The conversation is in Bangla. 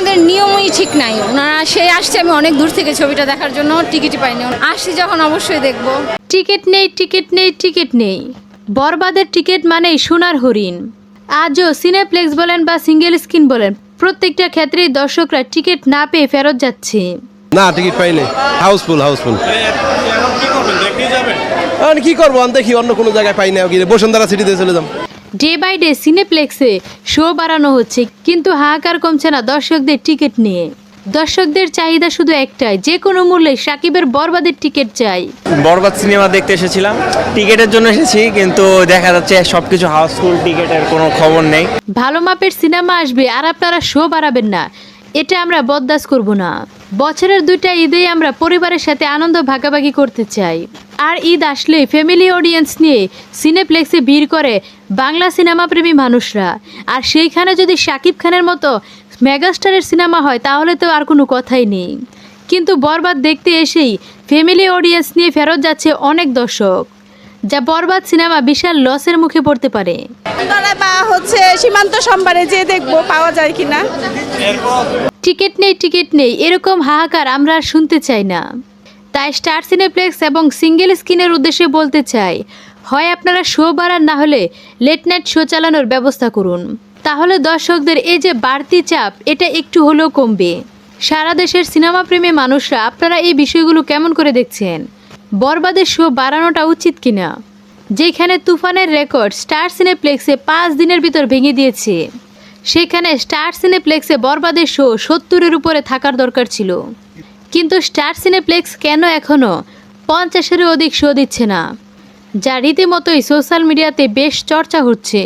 ওনাদের নিয়মই ঠিক নাই। ওনারা সে আসছে আমি অনেক দূর থেকে ছবিটা দেখার জন্য টিকিটই পাইনি। আসছি যখন অবশ্যই দেখব। টিকিট নেই টিকিট নেই টিকিট নেই। বরবাদের টিকিট মানেই সোনার হরিণ। আজও সিনেপ্লেক্স বলেন বা সিঙ্গেল স্ক্রিন বলেন প্রত্যেকটা ক্ষেত্রেই দর্শকরা টিকিট না পেয়ে ফেরত যাচ্ছে। না টিকিট পাইনি। Houseful houseful. এখন কি করব? আমি দেখি অন্য কোনো জায়গায় পাই না গিয়ে বসুন্ধরা সিটিতে চলে যাম ডে বাই ডে সিনেপ্লেক্সে শো বাড়ানো হচ্ছে কিন্তু হাহাকার কমছে না দর্শকদের টিকিট নিয়ে। দর্শকদের চাহিদা শুধু একটাই যে কোনো মূল্যে সাকিবের বরবাদের টিকিট চাই। বরবাদ সিনেমা দেখতে এসেছিলাম টিকিটের জন্য এসেছি কিন্তু দেখা যাচ্ছে সবকিছু হাউসফুল টিকিটের কোনো খবর নেই। ভালো মাপের সিনেমা আসবে আর আপনারা শো বাড়াবেন না এটা আমরা বরদাস্ত করব না। বছরের দুইটা ঈদেই আমরা পরিবারের সাথে আনন্দ ভাগাভাগি করতে চাই। আর ঈদ আসলে ফ্যামিলি অডিয়েন্স নিয়ে সিনেপ্লেক্সে ভিড় করে বাংলা সিনেমা প্রেমী মানুষরা। আর সেইখানে যদি শাকিব খানের মতো মেগাস্টারের সিনেমা হয় তাহলে তো আর কোনো কথাই নেই। কিন্তু বরবাদ দেখতে এসেই ফ্যামিলি অডিয়েন্স নিয়ে ফেরত যাচ্ছে অনেক দর্শক যা বরবাদ সিনেমা বিশাল লসের মুখে পড়তে পারে। বা হচ্ছে সীমান্ত সম্বারে যে দেখব পাওয়া যায় কিনা। টিকিট নেই টিকিট নেই এরকম হাহাকার আমরা শুনতে চাই না। তাই স্টার সিনেপ্লেক্স এবং সিঙ্গেল স্ক্রিনের উদ্দেশ্যে বলতে চাই, হয় আপনারা শো বাড়ান না হলে লেট নাইট শো চালানোর ব্যবস্থা করুন। তাহলে দর্শকদের এই যে বাড়তি চাপ, এটা একটু হলেও কমবে। সারা দেশের সিনেমা প্রেমী মানুষরা আপনারা এই বিষয়গুলো কেমন করে দেখছেন? বরবাদের শো বাড়ানোটা উচিত কিনা? যেখানে তুফানের রেকর্ড স্টার সিনেপ্লেক্সে পাঁচ দিনের ভিতর ভেঙে দিয়েছে, সেখানে স্টার সিনেপ্লেক্সে বরবাদের শো সত্তরের উপরে থাকার দরকার ছিল। কিন্তু স্টার সিনেপ্লেক্স কেন এখনও পঞ্চাশেরও অধিক শো দিচ্ছে না। যা রীতিমতোই সোশ্যাল মিডিয়াতে বেশ চর্চা হচ্ছে।